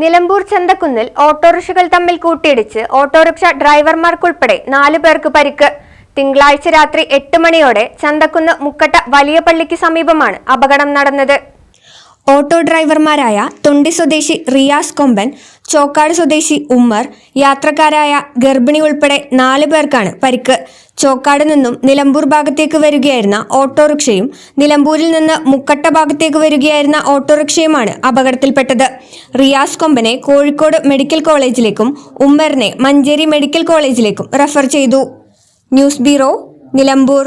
Nilambur ചന്തക്കുന്നിൽ ഓട്ടോറിക്ഷകൾ തമ്മിൽ കൂട്ടിയിടിച്ച് ഓട്ടോറിക്ഷ ഡ്രൈവർമാർക്കുൾപ്പെടെ നാലു പേർക്ക് പരിക്ക്. തിങ്കളാഴ്ച രാത്രി എട്ട് മണിയോടെ ചന്തക്കുന്ന് മുക്കട്ട വലിയ പള്ളിക്ക് സമീപമാണ് അപകടം നടന്നത്. ഓട്ടോ ഡ്രൈവർമാരായ തൊണ്ടി സ്വദേശി റിയാസ് കൊമ്പൻ ചോക്കാട് സ്വദേശി ഉമ്മർ യാത്രക്കാരായ ഗർഭിണി ഉൾപ്പെടെ നാല് പേർക്കാണ് പരിക്ക്. ചോക്കാട് നിന്നും നിലമ്പൂർ ഭാഗത്തേക്ക് വരികയായിരുന്ന ഓട്ടോറിക്ഷയും നിലമ്പൂരിൽ നിന്ന് മുക്കട്ട ഭാഗത്തേക്ക് വരികയായിരുന്ന ഓട്ടോറിക്ഷയുമാണ് അപകടത്തിൽപ്പെട്ടത്. റിയാസ് കൊമ്പനെ കോഴിക്കോട് മെഡിക്കൽ കോളേജിലേക്കും ഉമ്മറിനെ മഞ്ചേരി മെഡിക്കൽ കോളേജിലേക്കും റെഫർ ചെയ്തു. News bureau Nilambur.